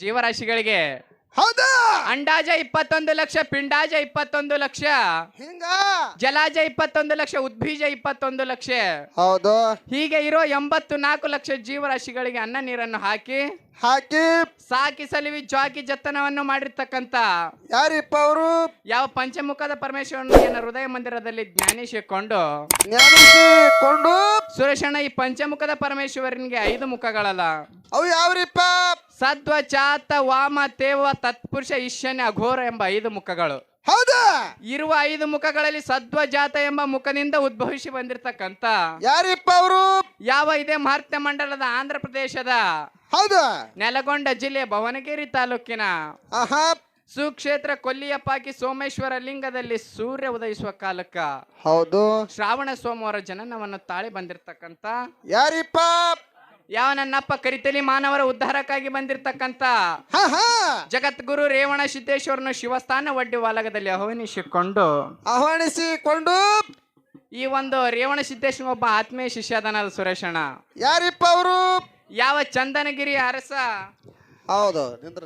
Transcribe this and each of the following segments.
ಜೀವರಾಶಿಗಳಿಗೆ ಹೌದಾ. ಅಂಡಾಜ ಇಪ್ಪತ್ತೊಂದು ಲಕ್ಷ ಪಿಂಡಾಜ ಇಪ್ಪತ್ತೊಂದು ಲಕ್ಷ ಹಿಂಗ. ಜಲಾಜ ಇಪ್ಪತ್ತೊಂದು ಲಕ್ಷ ಉದ್ಬೀಜ ಇಪ್ಪತ್ತೊಂದು ಲಕ್ಷ. ಹೌದು. ಹೀಗೆ ಇರೋ ಎಂಬತ್ತು ನಾಲ್ಕು ಲಕ್ಷ ಜೀವರಾಶಿಗಳಿಗೆ ಅನ್ನ ನೀರನ್ನು ಹಾಕಿ ಹಾಕಿ. ಸಾಕಿ ಸಲಿವಿ ಜಾಕಿ ಜತನವನ್ನು ಮಾಡಿರ್ತಕ್ಕಂತ ಯಾರಿಪ್ಪ ಅವರು? ಯಾವ ಪಂಚಮುಖದ ಪರಮೇಶ್ವರನ ಹೃದಯ ಮಂದಿರದಲ್ಲಿ ಜ್ಞಾನಿಸಿಕೊಂಡು ಜ್ಞಾನಿಸಿಕೊಂಡು. ಸುರೇಶಣ್ಣ ಈ ಪಂಚಮುಖದ ಪರಮೇಶ್ವರನಿಗೆ ಐದು ಮುಖಗಳಲ್ಲ. ಅವು ಯಾವ್ರಿಪ್ಪ? ಸದ್ವ ಚಾತ ವಾಮ ತೇವ ತತ್ಪುರುಷ ಈಶಾನ್ಯ ಅಘೋರ ಎಂಬ ಐದು ಮುಖಗಳು. ಹೌದಾ. ಇರುವ ಐದು ಮುಖಗಳಲ್ಲಿ ಸದ್ವ ಜಾತ ಎಂಬ ಮುಖದಿಂದ ಉದ್ಭವಿಸಿ ಬಂದಿರತಕ್ಕಂತ ಯಾರಿಪ್ಪ ಅವರು ಯಾವ ಇದೇ ಮಹಾತ್ಮ ಮಂಡಲದ ಆಂಧ್ರ ಪ್ರದೇಶದ? ಹೌದಾ. ನೆಲಗೊಂಡ ಜಿಲ್ಲೆ ಭವನಗಿರಿ ತಾಲೂಕಿನ. ಆಹಾ. ಸುಕ್ಷೇತ್ರ ಕೊಲ್ಲಿಯಪ್ಪಾಕಿ ಸೋಮೇಶ್ವರ ಲಿಂಗದಲ್ಲಿ ಸೂರ್ಯ ಉದಯಿಸುವ ಕಾಲಕ್ಕ. ಹೌದು. ಶ್ರಾವಣ ಸೋಮವಾರ ಜನನವನ್ನು ತಾಳಿ ಬಂದಿರತಕ್ಕಂತ ಯಾರಿಪ್ಪ? ಯಾವ ನನ್ನಪ್ಪ ಕರಿತಲಿ ಮಾನವರ ಉದ್ಧಾರಕ್ಕಾಗಿ ಬಂದಿರತಕ್ಕಂತ ಜಗದ್ಗುರು ರೇವಣ ಸಿದ್ದೇಶ್ವರನ ಶಿವಸ್ಥಾನ ಒಡ್ಡಿ ವಾಲಗದಲ್ಲಿ ಆಹ್ವಾನಿಸಿಕೊಂಡು ಆಹ್ವಾನಿಸಿಕೊಂಡು ಈ ಒಂದು ರೇವಣ ಸಿದ್ದೇಶ್ವರ ಒಬ್ಬ ಆತ್ಮೀಯ ಶಿಷ್ಯ ಅದನಲ್ಲ ಸುರೇಶಣ್ಣ. ಯಾರಿಪ್ಪ ಅವರು? ಯಾವ ಚಂದನಗಿರಿ ಅರಸ? ಹೌದು ನಿಂದ್ರ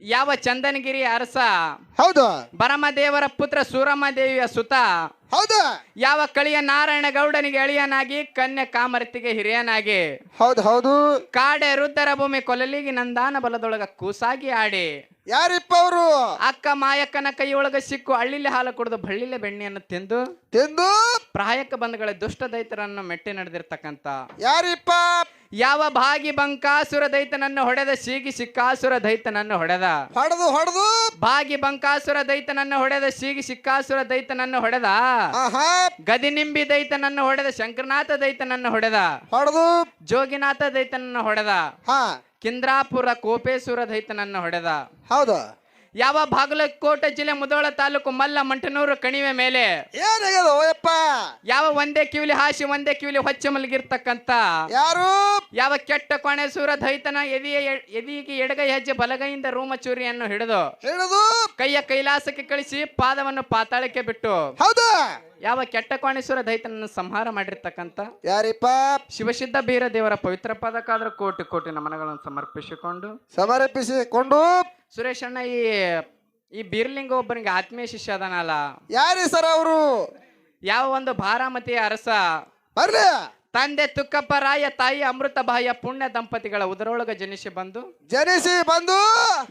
ಯಾವ ಚಂದನಗಿರಿ ಅರಸ? ಹೌದು. ಬರಮದೇವರ ಪುತ್ರ ಸೂರಮ್ಮದೇವಿಯ ಸುತ. ಹೌದು. ಯಾವ ಕಳಿಯ ನಾರಾಯಣ ಗೌಡನಿಗೆ ಅಳಿಯನಾಗಿ ಕನ್ಯಾ ಕಾಮರ್ತಿಗೆ ಹಿರಿಯನಾಗಿ. ಹೌದು ಹೌದು. ಕಾಡೆ ರುದ್ಧರ ಭೂಮಿ ಕೊಲಲಿಗೆ ನಂದಾನ ಬಲದೊಳಗ ಕೂಸಾಗಿ ಆಡಿ. ಯಾರಿಪ್ಪ ಅವರು ಅಕ್ಕ ಮಾಯಕ್ಕನ ಕೈಯೊಳಗ ಸಿಕ್ಕು ಹಳ್ಳಿಲಿ ಹಾಲು ಕುಡಿದು ಬಳ್ಳಿಲೆ ಬೆಣ್ಣೆಯನ್ನು ತಿಂದು ತಿಂದು? ಪ್ರಾಯಕ್ಕೆ ಬಂಧುಗಳ ದುಷ್ಟ ದೈತರನ್ನು ಮೆಟ್ಟಿ ನಡೆದಿರ್ತಕ್ಕಂತ. ಯಾರಿಪ್ಪ? ಯಾವ ಭಾಗಿ ಬಂಕಾಸುರ ದೈತನನ್ನು ಹೊಡೆದ ಸೀಗಿ ಸಿಕ್ಕಾಸುರ ದೈತನನ್ನು ಹೊಡೆದ? ಹೊಡೆದು ಹೊಡೆದು. ಭಾಗಿ ಬಂಕಾಸುರ ದೈತನನ್ನು ಹೊಡೆದ ಸೀಗಿ ಸಿಕ್ಕಾಸುರ ದೈತನನ್ನು ಹೊಡೆದ? ಗದಿನಿಂಬಿ ದೈತನನ್ನು ಹೊಡೆದ ಶಂಕರನಾಥ ದೈತನನ್ನು ಹೊಡೆದ? ಹೊಡೆದು. ಜೋಗಿನಾಥ ದೈತನನ್ನು ಹೊಡೆದ? ಹಾ. ಕಿಂದ್ರಾಪುರ ಕೋಪೇಶ್ವರ ದೈತನನ್ನು ಹೊಡೆದ? ಹೌದು. ಯಾವ ಬಾಗಲಕೋಟೆ ಜಿಲ್ಲೆ ಮುದೋಳ ತಾಲೂಕು ಮಲ್ಲ ಮಂಟನೂರು ಕಣಿವೆ ಮೇಲೆ ಏನಾಗ್ಯದ ಓಯಪ್ಪ? ಯಾವ ಒಂದೇ ಕಿವಿಲಿ ಹಾಸಿ ಒಂದೇ ಕಿವಿಲಿ ಹೊಚ್ಚ ಮಲಗಿರ್ತಕ್ಕಂತ ಯಾರು? ಯಾವ ಕೆಟ್ಟ ಕೊಣೆಸೂರ ದೈತನ ಎದಿಯ ಎದಿಗೆ ಎಡಗೈ ಹೆಜ್ಜೆ ಬಲಗೈಯಿಂದ ರೂಮಚೂರಿಯನ್ನು ಹಿಡಿದು ಹಿಡಿದು ಕೈಯ ಕೈಲಾಸಕ್ಕೆ ಕಳಿಸಿ ಪಾದವನ್ನು ಪಾತಾಳಕ್ಕೆ ಬಿಟ್ಟು ಹೌದು. ಯಾವ ಕೆಟ್ಟ ಕೋಣೇಶ್ವರ ದೈತನನ್ನು ಸಂಹಾರ ಮಾಡಿರ್ತಕ್ಕಂತ ಯಾರಿಪ್ಪ ಶಿವಸಿದ್ಧ ಬೀರ ದೇವರ ಪವಿತ್ರ ಪದಕ್ಕಾದ್ರೂ ಕೋಟಿ ಕೋಟಿ ನಮನಗಳನ್ನು ಸಮರ್ಪಿಸಿಕೊಂಡು ಸಮರ್ಪಿಸಿಕೊಂಡು ಸುರೇಶಣ್ಣ ಈ ಈ ಬೀರ್ಲಿಂಗ ಒಬ್ಬನಿಗೆ ಆತ್ಮೀಯ ಶಿಷ್ಯ ಅದನಲ್ಲ. ಯಾರಿ ಸರ್ ಅವರು? ಯಾವ ಒಂದು ಭಾರಾಮತಿಯ ಅರಸ ಬರ್ಲಿ. ತಂದೆ ತುಕ್ಕಪ್ಪ ರಾಯ ತಾಯಿ ಅಮೃತ ಬಾಯ ಪುಣ್ಯ ದಂಪತಿಗಳ ಉದರೊಳಗ ಜನಿಸಿ ಬಂದು ಜನಿಸಿ ಬಂದು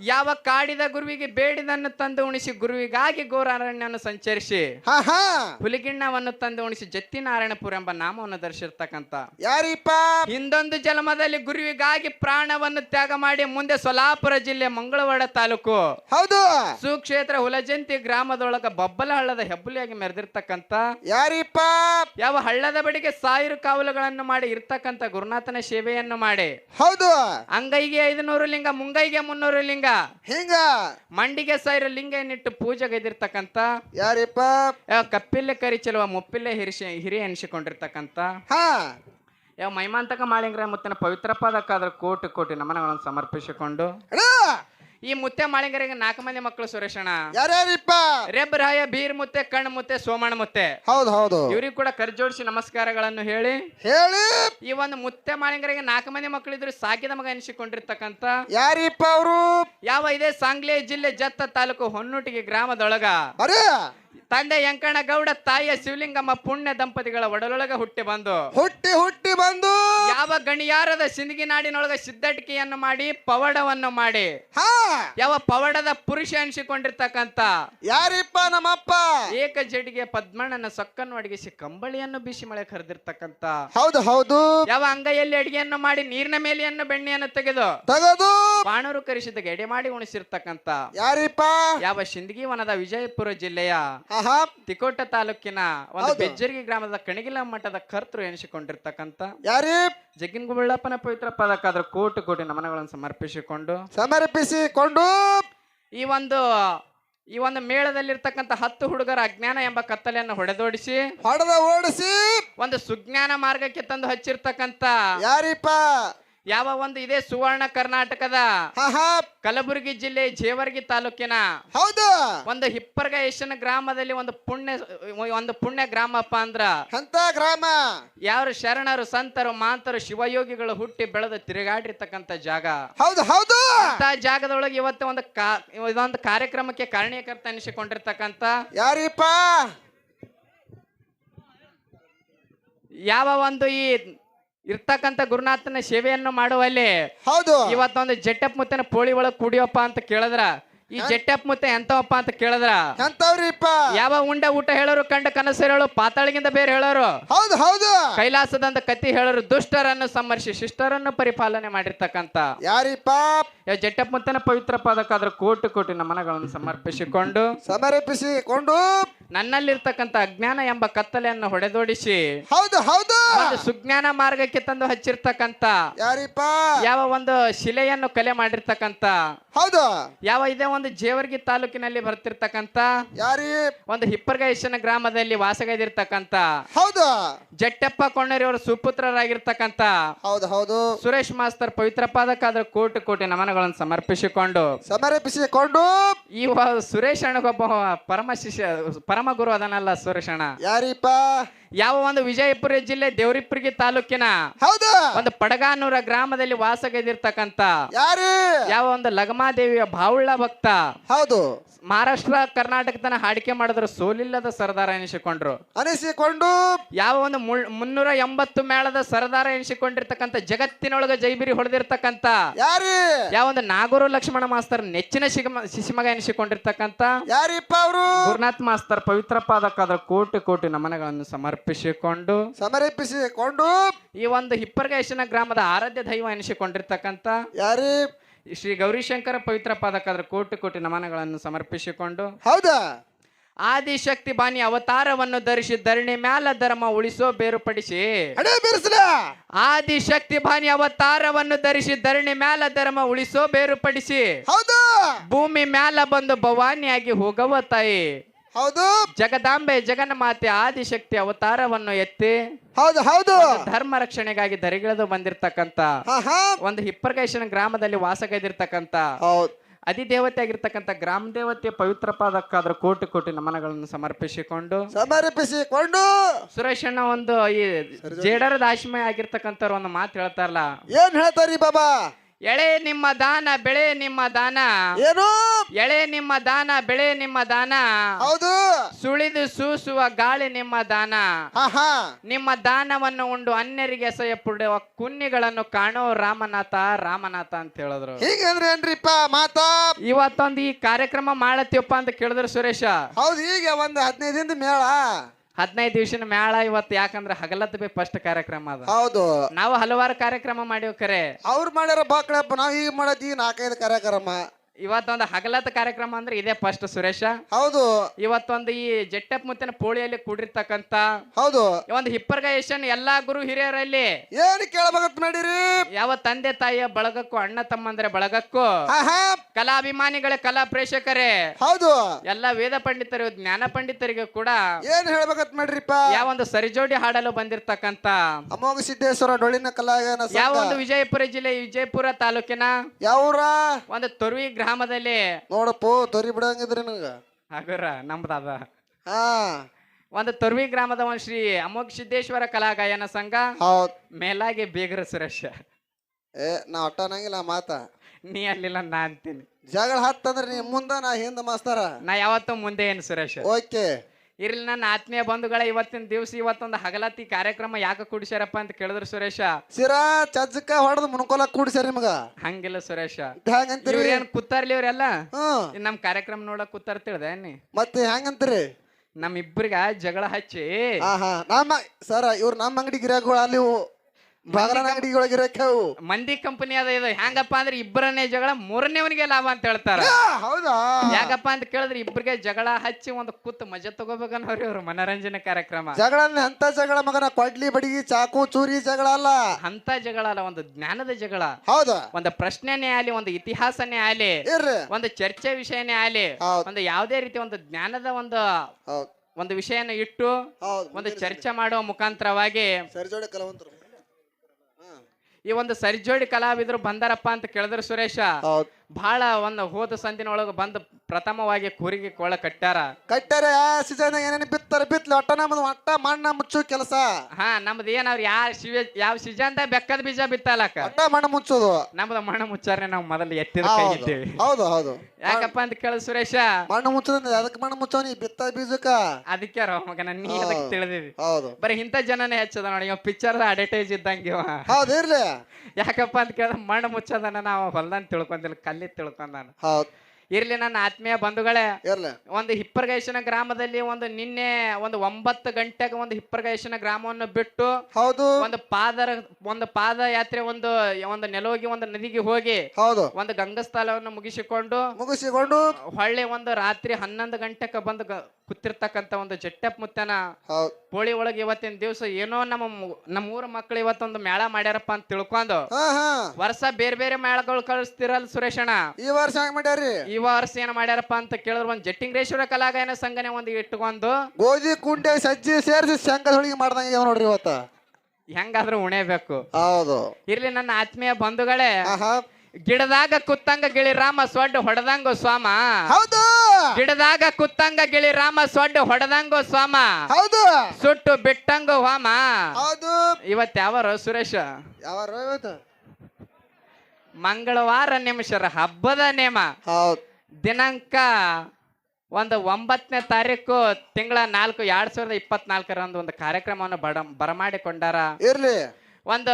ಯಾವ ಕಾಡಿದ ಗುರುವಿಗೆ ಬೇಡಿದನ್ನು ತಂದು ಉಣಿಸಿ ಗುರುವಿಗಾಗಿ ಗೋರಾರಣ್ಯವನ್ನು ಸಂಚರಿಸಿ ಹುಲಿಗಿಣ್ಣವನ್ನು ತಂದು ಉಣಿಸಿ ಜತ್ತಿನಾರಾಯಣಪುರ ಎಂಬ ನಾಮವನ್ನು ಧರಿಸಿರ್ತಕ್ಕಂತ ಯಾರಿಪ್ಪ? ಹಿಂದೊಂದು ಜನ್ಮದಲ್ಲಿ ಗುರುವಿಗಾಗಿ ಪ್ರಾಣವನ್ನು ತ್ಯಾಗ ಮಾಡಿ ಮುಂದೆ ಸೊಲಾಪುರ ಜಿಲ್ಲೆ ಮಂಗಳವಾಡ ತಾಲೂಕು. ಹೌದು. ಸುಕ್ಷೇತ್ರ ಹುಲಜಂತಿ ಗ್ರಾಮದೊಳಗ ಬಬ್ಬಲ ಹಳ್ಳದ ಹೆಬ್ಬುಲಿಯಾಗಿ ಮೆರೆದಿರ್ತಕ್ಕಂತ ಯಾರಿಪ್ಪ? ಯಾವ ಹಳ್ಳದ ಬಡಿಗೆ ಸಾವಿರ ಕಾವಲುಗಳನ್ನು ಮಾಡಿ ಇರ್ತಕ್ಕಂತ ಗುರುನಾಥನ ಸೇವೆಯನ್ನು ಮಾಡಿ. ಹೌದು. ಅಂಗೈಗೆ ಐದುನೂರು ಲಿಂಗ ಮುಂಗೈಗೆ ಮುನ್ನೂರು ಲಿಂಗ. ಹಿಂಗ. ಮಂಡಿಗೆ ಸಾವಿರ ಲಿಂಗ ಏನಿಟ್ಟು ಪೂಜೆಗೈದಿರ್ತಕ್ಕಂತ ಯಾರಿಪ್ಪ? ಯಾವ ಕಪ್ಪಿಲ್ಲೆ ಕರಿ ಚೆಲುವ ಮುಪ್ಪಿಲ್ಲೆ ಹಿರಿಸಿ ಹಿರಿಯ ಎನಿಸಿಕೊಂಡಿರ್ತಕ್ಕಂತ ಹಾ. ಯಾವ ಮೈಮಾಂತಕ ಮಾಳಿಂಗ್ರ ಮುತ್ತಿನ ಪವಿತ್ರ ಪದಕ್ಕಾದ್ರ ಕೋಟಿ ಕೋಟಿ ನಮನಗಳನ್ನು ಸಮರ್ಪಿಸಿಕೊಂಡು. ಅಣ್ಣ ಈ ಮುತ್ತೆ ಮಾಳಿಂಗರಿಗೆ ನಾಲ್ಕು ಮಂದಿ ಮಕ್ಕಳು ಸುರೇಶಣ್ಣ ಯಾರ್ಯಾರಿಪ್ಪ? ರೆಬ್ರಾಯ ಬೀರ್ ಮುತ್ತೆ ಕಣ್ಣು ಮುತ್ತೆ ಸೋಮಣ್ಣ ಮುತ್ತೆ. ಹೌದು ಹೌದು. ಇವ್ರಿಗೆ ಕೂಡ ಕರ್ಜೋಡಿಸಿ ನಮಸ್ಕಾರಗಳನ್ನು ಹೇಳಿ. ಹೇಳಿ. ಈ ಒಂದು ಮುತ್ತೆ ಮಾಳಿಂಗರಿಗೆ ನಾಲ್ಕು ಮಂದಿ ಮಕ್ಕಳಿದ್ರು ಸಾಕಿದ ಮಗ ಎನಿಸಿಕೊಂಡಿರ್ತಕ್ಕಂತ ಯಾರಿಪ್ಪ ಅವರು? ಯಾವ ಇದೆ ಸಾಂಗ್ಲಿ ಜಿಲ್ಲೆ ಜತ್ತ ತಾಲೂಕು ಹೊನ್ನೂಟಿಗೆ ಗ್ರಾಮದೊಳಗ. ತಂದೆ ಯಂಕಣ್ಣ ಗೌಡ ತಾಯಿಯ ಶಿವಲಿಂಗಮ್ಮ ಪುಣ್ಯ ದಂಪತಿಗಳ ಒಡಲೊಳಗ ಹುಟ್ಟಿ ಬಂದು. ಹುಟ್ಟಿ ಹುಟ್ಟಿ ಬಂದು. ಯಾವ ಗಣಿಯಾರದ ಸಿಂದಗಿ ನಾಡಿನೊಳಗ ಸಿದ್ದಟಿಕೆಯನ್ನು ಮಾಡಿ ಪವಡವನ್ನು ಮಾಡಿ. ಯಾವ ಪವಡದ ಪುರುಷ ಎನಿಸಿಕೊಂಡಿರ್ತಕ್ಕಂತ. ಯಾರಿಪ್ಪ ನಮ್ಮಪ್ಪ? ಏಕ ಜಡಿಗೆ ಪದ್ಮಣ್ಣನ ಸೊಕ್ಕನ್ನು ಅಡಗಿಸಿ ಕಂಬಳಿಯನ್ನು ಬಿಸಿ ಮಳೆ ಕರೆದಿರ್ತಕ್ಕಂತ. ಹೌದು ಹೌದು. ಯಾವ ಅಂಗೈಯಲ್ಲಿ ಅಡಿಗೆಯನ್ನು ಮಾಡಿ ನೀರಿನ ಮೇಲೆಯನ್ನು ಬೆಣ್ಣೆಯನ್ನು ತೆಗೆದು. ತೆಗೆದು. ಬಾಣರು ಕರಿಸಿದ ಗೆಡೆ ಮಾಡಿ ಉಣಿಸಿರ್ತಕ್ಕಂತ. ಯಾರಿಪ್ಪ? ಯಾವ ಸಿಂದಗಿ ವನದ ವಿಜಯಪುರ ಜಿಲ್ಲೆಯ ಆಹಾ. ತಿಕೋಟ ತಾಲೂಕಿನ ಒಂದು ಹೌದು. ಬೆಜ್ಜರ್ಗಿ ಗ್ರಾಮದ ಕಣಗಿಲ ಮಠದ ಕರ್ತೃ ಎನಿಸಿಕೊಂಡಿರ್ತಕ್ಕಂತ ಯಾರಿ ಜಗ್ಗಿನಗುಳ್ಳಪ್ಪನ ಪವಿತ್ರ ಪದಕ್ಕಾದ್ರ ಕೋಟಿ ಕೋಟಿ ನಮನಗಳನ್ನು ಸಮರ್ಪಿಸಿಕೊಂಡು ಸಮರ್ಪಿಸಿಕೊಂಡು. ಈ ಒಂದು ಈ ಒಂದು ಮೇಳದಲ್ಲಿರ್ತಕ್ಕಂಥ ಹತ್ತು ಹುಡುಗರ ಅಜ್ಞಾನ ಎಂಬ ಕತ್ತಲೆಯನ್ನು ಹೊಡೆದೋಡಿಸಿ ಹೊಡೆದ ಓಡಿಸಿ. ಒಂದು ಸುಜ್ಞಾನ ಮಾರ್ಗಕ್ಕೆ ತಂದು ಹಚ್ಚಿರ್ತಕ್ಕಂಥ ಯಾರಿಪ್ಪ? ಯಾವ ಒಂದು ಇದೇ ಸುವರ್ಣ ಕರ್ನಾಟಕದ? ಕಲಬುರಗಿ ಜಿಲ್ಲೆ ಜೇವರ್ಗಿ ತಾಲೂಕಿನ. ಹೌದು. ಒಂದು ಹಿಪ್ಪರ್ಗೇಶನ ಗ್ರಾಮದಲ್ಲಿ ಒಂದು ಪುಣ್ಯ ಒಂದು ಪುಣ್ಯ ಗ್ರಾಮಪ್ಪ ಅಂದ್ರ. ಅಂತ ಗ್ರಾಮ. ಯಾರು ಶರಣರು ಸಂತರು ಮಾಂತರು ಶಿವಯೋಗಿಗಳು ಹುಟ್ಟಿ ಬೆಳೆದು ತಿರುಗಾಡಿರ್ತಕ್ಕಂಥ ಜಾಗ. ಹೌದು ಹೌದು. ಅಂತ ಜಾಗದೊಳಗೆ ಇವತ್ತು ಒಂದು ಕಾ ಇದೊಂದು ಕಾರ್ಯಕ್ರಮಕ್ಕೆ ಕಾರಣೀಕರ್ತ ಅನಿಸಿಕೊಂಡಿರ್ತಕ್ಕಂಥ ಯಾರಿಪ್ಪ? ಯಾವ ಒಂದು ಈ ಇರ್ತಕ್ಕಂಥ ಗುರುನಾಥನ ಸೇವೆಯನ್ನು ಮಾಡುವಲ್ಲಿ ಹೌದು. ಇವತ್ತೊಂದು ಜಟ್ಟಪ್ಪ ಮುತ್ತನ ಪೋಳಿ ಒಳಗ್ ಕುಡಿಯಪ್ಪ ಅಂತ ಕೇಳಿದ್ರ. ಈ ಜಟ್ಟಪ್ಪ ಮುತ್ತ ಎಂತವಪ್ಪ ಅಂತ ಕೇಳಿದ್ರ. ಎಂತವ್ರಿಪ್ಪ? ಯಾವ ಉಂಡ ಊಟ ಹೇಳೋರು ಕಂಡ ಕನಸು ಹೇಳೋರು ಪಾತಾಳಿಗಿಂತ ಬೇರೆ ಹೇಳೋರು. ಹೌದು ಹೌದು. ಕೈಲಾಸದಂತ ಕತಿ ಹೇಳೋರು ದುಷ್ಟರನ್ನು ಸಂಹರಿಸಿ ಶಿಷ್ಟರನ್ನು ಪರಿಪಾಲನೆ ಮಾಡಿರ್ತಕ್ಕಂತ ಯಾರಿಪ್ಪ? ಯಾವ ಜಟ್ಟಪ್ ಮುತ್ತನ ಪವಿತ್ರ ಪಾದಕ್ಕಾದ್ರೆ ಕೋಟಿ ಕೋಟಿ ನಮನಗಳನ್ನು ಸಮರ್ಪಿಸಿಕೊಂಡು ಸಮರ್ಪಿಸಿಕೊಂಡು ನನ್ನಲ್ಲಿರ್ತಕ್ಕಂತ ಅಜ್ಞಾನ ಎಂಬ ಕತ್ತಲೆಯನ್ನು ಹೊಡೆದೋಡಿಸಿ ಹೌದು ಹೌದು. ಸುಜ್ಞಾನ ಮಾರ್ಗಕ್ಕೆ ತಂದು ಹಚ್ಚಿರ್ತಕ್ಕಂತ ಯಾರಿಪ್ಪ? ಯಾವ ಒಂದು ಶಿಲೆಯನ್ನು ಕಲೆ ಮಾಡಿರ್ತಕ್ಕಂತ ಹೌದು. ಯಾವ ಇದೇ ಒಂದು ಜೇವರ್ಗಿ ತಾಲೂಕಿನಲ್ಲಿ ಬರ್ತಿರ್ತಕ್ಕಂತ ಯಾರಿ? ಒಂದು ಹಿಪ್ಪರ್ಗೈಶನ ಗ್ರಾಮದಲ್ಲಿ ವಾಸಗೈದಿರ್ತಕ್ಕಂತ ಹೌದು. ಜಟ್ಟಪ್ಪ ಕೊಂಡರಿ ಅವರ ಸುಪುತ್ರರಾಗಿರ್ತಕ್ಕಂತ ಹೌದು ಹೌದು. ಸುರೇಶ್ ಮಾಸ್ತರ್ ಪವಿತ್ರ ಪಾದಕ್ಕಾದ್ರೆ ಕೋಟಿ ಕೋಟಿ ನಮನಗಳನ್ನು ಸಮರ್ಪಿಸಿಕೊಂಡು ಸಮರ್ಪಿಸಿಕೊಂಡು ಈ ಸುರೇಶ್ ಅಣ್ಣಗೊಬ್ಬ ಪರಮ ಶಿಷ್ಯ ಪರಮ ಗುರು ಅದನಲ್ಲ ಸುರೇಶ್ ಅಣ್ಣ. ಯಾರಿಪ್ಪ? ಯಾವ ಒಂದು ವಿಜಯಪುರ ಜಿಲ್ಲೆ ದೇವರಿಪುರ್ಗಿ ತಾಲೂಕಿನ ಹೌದು. ಒಂದು ಪಡಗಾನೂರ ಗ್ರಾಮದಲ್ಲಿ ವಾಸಗೈದಿರ್ತಕ್ಕಂತ ಯಾರು? ಯಾವ ಒಂದು ಲಗಮಾದೇವಿಯ ಬಾವುಳ್ಳ ಭಕ್ತ ಹೌದು. ಮಹಾರಾಷ್ಟ್ರ ಕರ್ನಾಟಕ ತನ ಹಾಡಿಕೆ ಮಾಡಿದ್ರು ಸೋಲಿಲ್ಲದ ಸರ್ದಾರ ಎನಿಸಿಕೊಂಡ್ರು. ಅನಿಸಿಕೊಂಡು ಯಾವ ಒಂದು ಮುನ್ನೂರ ಎಂಬತ್ತು ಮೇಳದ ಸರ್ದಾರ ಎನಿಸಿಕೊಂಡಿರ್ತಕ್ಕಂಥ ಜಗತ್ತಿನೊಳಗ ಜೈಬಿರಿ ಹೊಡೆದಿರ್ತಕ್ಕಂಥ ಯಾರಿ? ಯಾವ ಒಂದು ನಾಗೂರು ಲಕ್ಷ್ಮಣ ಮಾಸ್ತರ್ ನೆಚ್ಚಿನ ಶಿಶಿಮಗ ಎನಿಸಿಕೊಂಡಿರ್ತಕ್ಕಂಥ ಯಾರಿಪ್ಪ ಅವರು? ಗುರುನಾಥ್ ಮಾಸ್ತರ್ ಪವಿತ್ರ ಪಾದಕ್ಕಾದ ಕೋಟಿ ಕೋಟಿ ನಮನಗಳನ್ನು ಸಮರ್ಪಿಸಿಕೊಂಡು ಸಮರ್ಪಿಸಿಕೊಂಡು ಈ ಒಂದು ಹಿಪ್ಪರ್ಗೇಶನ ಗ್ರಾಮದ ಆರಾಧ್ಯ ದೈವ ಎನಿಸಿಕೊಂಡಿರ್ತಕ್ಕಂಥ ಯಾರಿ? ಶ್ರೀ ಗೌರಿಶಂಕರ ಪವಿತ್ರ ಪಾದಕಾದ್ರೆ ಕೋಟಿ ಕೋಟಿ ನಮನಗಳನ್ನು ಸಮರ್ಪಿಸಿಕೊಂಡು ಹೌದಾ? ಆದಿಶಕ್ತಿ ಬಾನಿ ಅವತಾರವನ್ನು ಧರಿಸಿ ಧರಣಿ ಮ್ಯಾಲ ಧರ್ಮ ಉಳಿಸೋ ಬೇರುಪಡಿಸಿ ಆದಿಶಕ್ತಿ ಬಾನಿ ಅವತಾರವನ್ನು ಧರಿಸಿ ಧರಣಿ ಮ್ಯಾಲ ಧರ್ಮ ಉಳಿಸೋ ಬೇರುಪಡಿಸಿ ಹೌದು? ಭೂಮಿ ಮ್ಯಾಲ ಬಂದು ಭವಾನಿಯಾಗಿ ಹೋಗವ ತಾಯಿ. ಹೌದು. ಜಗದಾಂಬೆ ಜಗನ್ಮಾತೆ ಆದಿಶಕ್ತಿ ಅವತಾರವನ್ನು ಎತ್ತಿ ಹೌದು ಹೌದು. ಧರ್ಮ ರಕ್ಷಣೆಗಾಗಿ ಧರಿಗಿಳಿದು ಬಂದಿರತಕ್ಕಂತ ಒಂದು ಹಿಪ್ಪರ್ಗೇಶನ ಗ್ರಾಮದಲ್ಲಿ ವಾಸಗೈದಿರ್ತಕ್ಕಂತ ಹೌದು. ಅಧಿದೇವತೆ ಆಗಿರ್ತಕ್ಕಂಥ ಗ್ರಾಮ ದೇವತೆ ಪವಿತ್ರ ಪಾದಕ್ಕಾದ್ರ ಕೋಟಿ ಕೋಟಿ ನಮನಗಳನ್ನು ಸಮರ್ಪಿಸಿಕೊಂಡು ಸಮರ್ಪಿಸಿಕೊಂಡು. ಸುರೇಶಣ್ಣ ಒಂದು ಈ ಜೇಡರದ ಆಶ್ಮಯ ಆಗಿರ್ತಕ್ಕಂಥವ್ರು ಒಂದು ಮಾತು ಹೇಳ್ತಾರಲ್ಲ ಏನ್ ಹೇಳ್ತಾರಿ ಬಾಬಾ? ಎಳೆ ನಿಮ್ಮ ದಾನ ಬೆಳೆ ನಿಮ್ಮ ದಾನ. ಏನು? ಎಳೆ ನಿಮ್ಮ ದಾನ ಬೆಳೆ ನಿಮ್ಮ ದಾನ. ಹೌದು. ಸುಳಿದು ಸೂಸುವ ಗಾಳಿ ನಿಮ್ಮ ದಾನ. ಹಾ ಹಾ ನಿಮ್ಮ ದಾನವನ್ನು ಉಂಡು ಅನ್ಯರಿಗೆ ಸಹ ಪುಡುವ ಕುನ್ನಿಗಳನ್ನು ಕಾಣೋ ರಾಮನಾಥ ರಾಮನಾಥ ಅಂತ ಹೇಳಿದ್ರು. ಹೀಗಂದ್ರೆ ಏನ್ರಿಪ್ಪ ಮಾತಾ? ಇವತ್ತೊಂದು ಈ ಕಾರ್ಯಕ್ರಮ ಮಾಡತ್ತೀವಪ್ಪ ಅಂತ ಕೇಳಿದ್ರು ಸುರೇಶ. ಹೌದು ಈಗ ಒಂದು ಹದಿನೈದು ದಿನದ ಮೇಳ. ಹದಿನೈದು ದಿವಸನ ಮೇಳ ಇವತ್ತು ಯಾಕಂದ್ರೆ ಹಗಲತ್ ಬಿ ಫಸ್ಟ್ ಕಾರ್ಯಕ್ರಮ ಅದ. ಹೌದು. ನಾವು ಹಲವಾರು ಕಾರ್ಯಕ್ರಮ ಮಾಡಿವ್ ಕರೆ. ಅವ್ರು ಮಾಡ್ಯಾರ ಬಾಕ್ಳಪ್ಪ ನಾವ್ ಈಗ ಮಾಡದಿ ನಾಲ್ಕೈದು ಕಾರ್ಯಕ್ರಮ. ಇವತ್ತೊಂದು ಹಗಲತ್ ಕಾರ್ಯಕ್ರಮ ಅಂದ್ರೆ ಇದೇ ಫಸ್ಟ್ ಸುರೇಶ. ಹೌದು. ಇವತ್ತೊಂದು ಈ ಜಟ್ಟಪ್ ಮುತ್ತಿನ ಪೋಳಿಯಲ್ಲಿ ಕೂಡಿರ್ತಕ್ಕಂತ ಹೌದು. ಒಂದು ಹಿಪ್ಪರ್ಗೇಶನ್ ಎಲ್ಲಾ ಗುರು ಹಿರಿಯರಲ್ಲಿ. ಏನ್ ಕೇಳಬೇಕಂತ ಮಾಡಿರಿ? ಯಾವ ತಂದೆ ತಾಯಿಯ ಬಳಗಕ್ಕೂ ಅಣ್ಣ ತಮ್ಮಂದ್ರೆ ಬಳಗಕ್ಕೂ ಕಲಾಭಿಮಾನಿಗಳ ಕಲಾ ಪ್ರೇಕ್ಷಕರೇ ಹೌದು. ಎಲ್ಲಾ ವೇದ ಪಂಡಿತರು ಜ್ಞಾನ ಪಂಡಿತರಿಗೆ ಕೂಡ ಏನ್ ಹೇಳ್ಬೇಕಂತ ಮಾಡ್ರಿಪ್ಪ? ಯಾವ ಒಂದು ಸರಿಜೋಡಿ ಹಾಡಲು ಬಂದಿರ್ತಕ್ಕಂತ. ಅಮೋಘ ಸಿದ್ದೇಶ್ವರ ಡೊಳ್ಳಿನ ಕಲಾ ಯಾವ ಒಂದು ವಿಜಯಪುರ ಜಿಲ್ಲೆ ವಿಜಯಪುರ ತಾಲೂಕಿನ ಯಾವ ಒಂದು ತೊರ್ವಿ ಗ್ರಾಮದಲ್ಲಿ. ನೋಡಪ್ಪ ತೊರಿ ಬಿಡಂಗಿದ್ರಿ ನನಗ. ಹಗುರ ನಮ್ದು ಅದ. ಹಾ. ಒಂದು ತೊರ್ವಿ ಗ್ರಾಮದ ಒಂದು ಶ್ರೀ ಅಮೋಘ ಸಿದ್ದೇಶ್ವರ ಕಲಾ ಗಾಯನ ಸಂಘ. ಹೌದ್. ಮೇಲಾಗಿ ಬೇಗರ ಸುರೇಶ. ಏ ನಾ ಒಟ್ಟ ಅನ್ನಂಗಿಲ್ಲ ಮಾತ. ನೀ ಅಲ್ಲಿಲ್ಲ ನಾ ಅಂತೀನಿ. ಜಗಳ ಹತ್ತಂದ್ರೆ ನೀ ಮುಂದ ನಾ ಹಿಂದ ಮಾಸ್ತಾರ. ನಾ ಯಾವತ್ತೂ ಮುಂದೆ ಏನು ಸುರೇಶ? ಓಕೆ. ಇರ್ಲಿ ನನ್ನ ಆತ್ಮೀಯ ಬಂಧುಗಳ ಇವತ್ತಿನ ದಿವಸ ಇವತ್ತೊಂದು ಹಗಲತ್ತಿ ಕಾರ್ಯಕ್ರಮ ಯಾಕೆ ಕೂಡಿಸ್ಯಾರಪ್ಪ ಅಂತ ಕೇಳಿದ್ರು ಸುರೇಶ. ಸಿರಾ ಚಜ್ಜಕ ಹೊಡೆದು ಮುನ್ಕೊಲಕ್ ಕೂಡಿಸ್ಯಾರ ನಿಮಗ? ಹಂಗಿಲ್ಲ ಸುರೇಶ. ಹೆಂಗಂತೀರಿ? ಇವ್ರೇನ್ ಕೂತಾರ್ಲಿ ಇವ್ರೆಲ್ಲ? ಇನ್ ನಮ್ ಕಾರ್ಯಕ್ರಮ ನೋಡಕ್ ಕೂತಾರ ತಿಳ್ದೆ ನೀ ಮತ್ತೆ ಹೆಂಗಂತೀರಿ? ನಮ್ ಇಬ್ಬರಿಗ ಜಗಳ ಹಚ್ಚಿ. ನಮ್ಮ ಸರ ಇವ್ರು ನಮ್ಮ ಅಂಗಡಿ ಗಿರಾಕ್ಗಳು ಅಲ್ಲಿ ಬಾಗಲನ ಮಂದಿ ಕಂಪನಿ ಅದ ಇದು. ಹೆಂಗಪ್ಪ ಅಂದ್ರೆ ಇಬ್ಬರನೇ ಜಗಳ ಮೂರನೇವನಿಗೆ ಲಾಭ ಅಂತ ಹೇಳ್ತಾರ. ಹೌದಾ? ಯಾಕಪ್ಪ ಅಂತ ಕೇಳಿದ್ರೆ ಇಬ್ಬರಿಗೆ ಜಗಳ ಹಚ್ಚಿ ಒಂದು ಕೂತ್ ಮಜಾ ತಗೋಬೇಕನ್ನೋರಿ ಇವ್ರ ಮನರಂಜನೆ ಕಾರ್ಯಕ್ರಮ. ಜಗಳ ಅಂತ ಜಗಳ ಮಗನ ಕೊಡ್ಲಿ ಬಡಿಗಿ ಚಾಕು ಚೂರಿ ಜಗಳ ಅಲ್ಲ. ಅಂತ ಜಗಳ ಅಲ್ಲ ಒಂದು ಜ್ಞಾನದ ಜಗಳ. ಹೌದಾ. ಒಂದು ಪ್ರಶ್ನೆನೇ ಆಗಲಿ ಒಂದು ಇತಿಹಾಸನೇ ಆಗಲಿ ಒಂದು ಚರ್ಚೆ ವಿಷಯನೇ ಆಲಿ. ಒಂದು ಯಾವುದೇ ರೀತಿ ಒಂದು ಜ್ಞಾನದ ಒಂದು ಒಂದು ವಿಷಯನ ಇಟ್ಟು ಒಂದು ಚರ್ಚೆ ಮಾಡುವ ಮುಖಾಂತರವಾಗಿ ಸರ್ಜೋಡೆ ಜೋಡಿ ಕಲವಂತರು. ಈ ಒಂದು ಸರಿಜೋಡಿ ಕಲಾವಿದರು ಬಂದಾರಪ್ಪ ಅಂತ ಕೇಳಿದ್ರು ಸುರೇಶ. ಬಹಳ ಒಂದು ಹೋದ ಸಂದಿನೊಳಗೆ ಬಂದು ಪ್ರಥಮವಾಗಿ ಕೂರಿಗೆ ಕೋಳ ಕಟ್ಟಾರ ಕಟ್ಟಾರ ಸೀಸನ್ ಏನೇನು ಬಿತ್ತಾರ ಬಿತ್ಲಿ ಒಟ್ಟ ನಮ್ದು ಒಟ್ಟ ಮಣ್ಣ ಮುಚ್ಚು ಕೆಲಸ. ಹಾ ನಮ್ದು ಏನ್ ಅವ್ರ ಯಾವ ಶಿವ ಯಾವ ಸಿಜನ್ದಾಗ ಬೆಕ್ಕದ ಬೀಜ ಬಿತ್ತಲಕ್ಕ? ಒಟ್ಟ ಮಣ್ಣ ಮುಚ್ಚೋದು. ನಮ್ದು ಮಣ್ಣ ಮುಚ್ಚಾರ ನಾವು ಮೊದಲು ಎತ್ತಿದ ಹೌದು ಹೌದು ಹೌದು. ಯಾಕಪ್ಪ ಅಂತ ಕೇಳ ಸುರೇಶ? ಮಣ್ಣು ಮುಚ್ಚೋದಂದ್ರೆ ಅದಕ್ಕೆ ಮಣ್ಣು ಮುಚ್ಚೋನಿ? ಬಿತ್ತ ಬೀಜಕ್ಕ. ಅದಕ್ಕೆ ರೋ ಮಗನ ನೀ ಅದಕ್ಕೆ ಹೌದು. ಹೌದು. ಬರೀ ಇಂತ ಜನನೇ ಹೆಚ್ಚದ ನೋಡಿ ಇವ ಪಿಕ್ಚರ್ ಅಡ್ವರ್ಟೈಸ್ ಇದ್ದಂಗೆ ಇವ. ಹೌದು ಇರ್ಲಿ. ಯಾಕಪ್ಪ ಅಂತ ಕೇಳಿದ್ರೆ ಮಣ್ಣು ಮುಚ್ಚೋದನ್ನ ನಾವು ಹೊಲ್ದಂತ ತಿಳ್ಕೊಂದಿಲ್ಲ ಕಲ್ಲಿ ನಾನು. ಹೌದು. ಇರ್ಲಿ ನನ್ನ ಆತ್ಮೀಯ ಬಂಧುಗಳೇ ಇರ್ಲಿ. ಒಂದು ಹಿಪ್ಪರ್ಗೈಶನ ಗ್ರಾಮದಲ್ಲಿ ಒಂದು ನಿನ್ನೆ ಒಂದು ಒಂಬತ್ತು ಗಂಟೆಗೆ ಒಂದು ಹಿಪ್ಪರ್ಗೈಶನ ಗ್ರಾಮವನ್ನು ಬಿಟ್ಟು ಹೌದು. ಒಂದು ಪಾದರ ಒಂದು ಪಾದಯಾತ್ರೆ ಒಂದು ಒಂದು ನೆಲೋಗಿ ಒಂದು ನದಿಗೆ ಹೋಗಿ ಹೌದು. ಒಂದು ಗಂಗಸ್ಥಳವನ್ನು ಮುಗಿಸಿಕೊಂಡು ಮುಗಿಸಿಕೊಂಡು ಹೊಳ್ಳಿ ಒಂದು ರಾತ್ರಿ ಹನ್ನೊಂದು ಗಂಟೆಗೆ ಬಂದು ಗ- ಕೂತಿರ್ತಕ್ಕಂಥ ಒಂದು ಜಟ್ಟಪ್ಪ ಮುತ್ತನ ಹೋಳಿ ಒಳಗೆ ಇವತ್ತಿನ ದಿವಸ ಏನೋ ನಮ್ಮ ನಮ್ಮ ಊರ ಮಕ್ಳು ಇವತ್ತೊಂದು ಮೇಳ ಮಾಡ್ಯಾರಪ್ಪ ಅಂತ ತಿಳ್ಕೊಂಡು ವರ್ಷ ಬೇರೆ ಬೇರೆ ಮೇಳಗಳು ಕಳಿಸ್ತಿರಲ್ಲ ಸುರೇಶಣ್ಣ. ಈ ವರ್ಷ ಹೆಂಗ್ ಮಾಡ್ಯಾರಿ ಈ ವರ್ಷ ಏನ್ ಮಾಡ್ಯಾರಪ್ಪ ಅಂತ ಕೇಳಿದ್ರೆ ಒಂದ್ ಜಟ್ಟಿಂಗ್ರೇಶ್ವರ ಕಲಾಗಾಯನ ಸಂಘನೆ ಒಂದು ಇಟ್ಕೊಂಡು ಗೋಧಿ ಕುಂಟೆ ಸಜ್ಜಿ ಸೇರಿಸಿ ಶಂಕರ ಹುಡುಗಿ ಮಾಡ್ದಂಗ ನೋಡ್ರಿ ಇವತ್ತ. ಹೆಂಗಾದ್ರೂ ಉಣೇಬೇಕು ಹೌದು. ಇರ್ಲಿ ನನ್ನ ಆತ್ಮೀಯ ಬಂಧುಗಳೇ ಗಿಡದಾಗ ಕುತ್ತಂಗ ಗಿಳಿ ರಾಮ ಸೊಡ್ಡ ಹೊಡೆದಂಗ ಸ್ವಾಮ. ಹೌದು. ಗಿಡದಾಗ ಕುತ್ತಂಗ ಗಿಳಿ ರಾಮ ಸೊಡ್ಡ ಹೊಡೆದಂಗೋ ಸ್ವಾಮ. ಹೌದು. ಸುಟ್ಟು ಬಿಟ್ಟಂಗೋ ವಾಮ. ಹೌದು. ಇವತ್ ಯಾವಾರ ಸುರೇಶ? ಯಾವಾರ ಇವತ್ತು? ಮಂಗಳವಾರ ನಿಮಿಷರ ಹಬ್ಬದ ನೇಮ. ಹೌದು. ದಿನಾಂಕ ಒಂದು ಒಂಬತ್ತನೇ ತಾರೀಕು ತಿಂಗಳ ನಾಲ್ಕು ಎರಡ್ ಸಾವಿರದ ಇಪ್ಪತ್ನಾಲ್ಕರ ಒಂದು ಕಾರ್ಯಕ್ರಮವನ್ನು ಬಡ ಬರಮಾಡಿಕೊಂಡಾರ. ಇರ್ಲಿ. ಒಂದು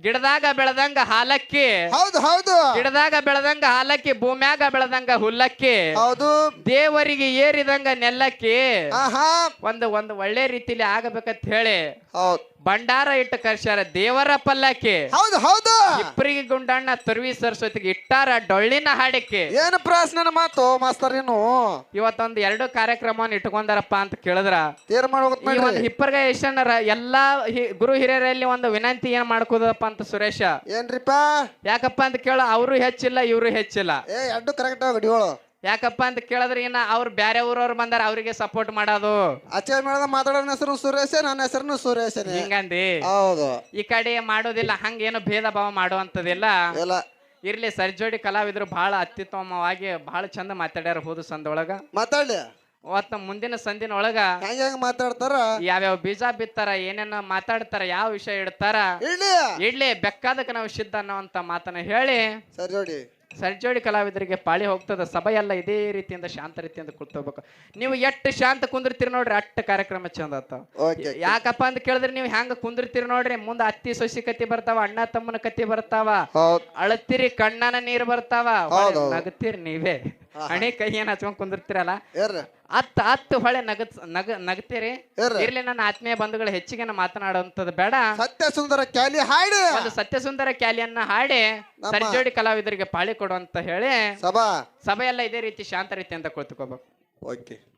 ಗಿಡದಾಗ ಬೆಳೆದಂಗ ಹಾಲಕ್ಕಿ. ಹೌದು ಹೌದು. ಗಿಡದಾಗ ಬೆಳೆದಂಗ ಹಾಲಕ್ಕಿ ಭೂಮ್ಯಾಗ ಬೆಳೆದಂಗ ಹುಲ್ಲಕ್ಕಿ. ಹೌದು. ದೇವರಿಗೆ ಏರಿದಂಗ ನೆಲ್ಲಕ್ಕಿ. ಒಂದು ಒಂದು ಒಳ್ಳೆ ರೀತಿಲಿ ಆಗಬೇಕಂತ ಹೇಳಿ. ಹೌದು. ಭಂಡಾರ ಇಟ್ಟು ಕರ್ಸ್ಯಾರ ದೇವರ ಪಲ್ಲಕ್ಕೆ. ಹೌದು ಹೌದು. ಇಬ್ಬರಿಗೆ ಗುಂಡಣ್ಣ ತುರ್ವಿ ಸರಸ್ವತಿಗೆ ಇಟ್ಟಾರ ಡೊಳ್ಳಿನ ಹಾಡಿಕೆ. ಏನು ಪ್ರಾಸನ ಮಾತು ಮಾಸ್ತರ್ ಏನು ಇವತ್ತೊಂದು ಎರಡು ಕಾರ್ಯಕ್ರಮವನ್ನ ಇಟ್ಕೊಂಡಾರಪ್ಪ ಅಂತ ಕೇಳಿದ್ರ. ತೀರ್ಮಾನ ಈ ಒಂದು ಹಿಪ್ಪರ್ಗ ಯಶಣ್ಣರ ಎಲ್ಲಾ ಹಿ- ಗುರು ಹಿರಿಯರಲ್ಲಿ ಒಂದು ವಿನಂತಿ ಏನ್ ಮಾಡ್ಕೋದಪ್ಪ ಅಂತ ಸುರೇಶ. ಏನ್ರಿಪ್ಪ? ಯಾಕಪ್ಪ ಅಂತ ಕೇಳ ಅವರು ಹೆಚ್ಚಿಲ್ಲ ಇವರು ಹೆಚ್ಚಿಲ್ಲ. ಏ ಎರಡು ಕರೆಕ್ಟ್ ಗಡಿಗಳು ಯಾಕಪ್ಪ ಅಂತ ಕೇಳಿದ್ರೆ ಇನ್ನ ಅವ್ರು ಬ್ಯಾರೆ ಊರವ್ರು ಬಂದಾರ ಅವರಿಗೆ ಸಪೋರ್ಟ್ ಮಾಡೋದು. ಅಚ್ಚೆ ಮೇಳದ ಮಾತಾಡೋನ ಹೆಸರು ಸುರೇಶ ನನ್ನ ಹೆಸರು ಸುರೇಶನೇ. ಹಿಂಗಂದಿ? ಹೌದು. ಈ ಕಡೆ ಮಾಡೋದಿಲ್ಲ ಹಂಗೇನು ಭೇದ ಭಾವ ಮಾಡುವಂತದಿಲ್ಲ ಇಲ್ಲ. ಇರ್ಲಿ ಸರ್ಜೋಡಿ ಕಲಾವಿದರು ಬಹಳ ಅತ್ಯುತ್ತಮವಾಗಿ ಬಹಳ ಚಂದ ಮಾತಾಡ್ಯಾರ ಹೋದ ಸಂದೊಳಗ. ಮಾತಾಡ್ಲಿ. ಅವತ್ತ ಮುಂದಿನ ಸಂದಿನೊಳಗ ಹೆಂಗ ಹೆಂಗ್ ಮಾತಾಡ್ತಾರ? ಯಾವ್ಯಾವ ಬೀಜ ಬಿತ್ತಾರ ಏನೇನ ಮಾತಾಡ್ತಾರ ಯಾವ ವಿಷಯ ಇಡ್ತಾರ? ಇಡ್ಲಿ. ಇಡ್ಲಿ ಬೆಕ್ಕಾದಕ್ಕೆ ನಾವು ಸಿದ್ಧ ಅನ್ನೋಂತ ಮಾತನ್ನ ಹೇಳಿ. ಸರಿ ಜೋಡಿ ಸರ್ಜೋಡಿ ಕಲಾವಿದರಿಗೆ ಪಾಳಿ ಹೋಗ್ತದ ಸಭೆ ಎಲ್ಲ ಇದೇ ರೀತಿಯಿಂದ ಶಾಂತ ರೀತಿಯಿಂದ ಕುಳ್ತೋಗ್ಬೇಕು ನೀವು ಎಷ್ಟು ಶಾಂತ ಕುಂದಿರ್ತೀರಿ ನೋಡ್ರಿ ಅಷ್ಟು ಕಾರ್ಯಕ್ರಮ ಚಂದ ಓಕೆ ಯಾಕಪ್ಪ ಅಂತ ಕೇಳಿದ್ರೆ ನೀವು ಹೆಂಗ ಕುಂದಿರ್ತೀರಿ ನೋಡ್ರಿ ಮುಂದ ಅತ್ತಿ ಸೊಸಿ ಕತಿ ಬರ್ತಾವ ಅಣ್ಣ ತಮ್ಮನ ಕತಿ ಬರ್ತಾವ. ಅಳತಿರಿ ಕಣ್ಣನ ನೀರ್ ಬರ್ತಾವ. ನಗತೀರಿ ನೀವೇ. ಹಣೆ ಕೈ ಏನ್ ಹಚ್ಕೊಂಡ್ ಕುಂದಿರ್ತಿರಲ್ಲ? ಹತ್ತು ಹತ್ತು ಅತ್ ಹೊಳೆ ನಗತ್ ನಗ ನಗತೀರಿ? ಇರ್ಲಿ ನನ್ನ ಆತ್ಮೀಯ ಬಂಧುಗಳು ಹೆಚ್ಚಿಗೆ ಮಾತನಾಡುವಂಥದ್ದು ಬೇಡ. ಸತ್ಯ ಸುಂದರ ಕ್ಯಾಲಿ ಹಾಡಿ. ಒಂದು ಸತ್ಯಸುಂದರ ಕ್ಯಾಲಿಯನ್ನ ಹಾಡಿ ನಮ್ಮ- ಸರ್ಜೋಡಿ ಕಲಾವಿದರಿಗೆ ಪಾಳಿ ಕೊಡು ಅಂತ ಹೇಳಿ ಸಭಾ. ಸಭೆಯೆಲ್ಲ ಇದೇ ರೀತಿ ಶಾಂತ ರೀತಿಯಿಂದ ಕುಳಿತುಕೋಬೇಕು. ಓಕೆ.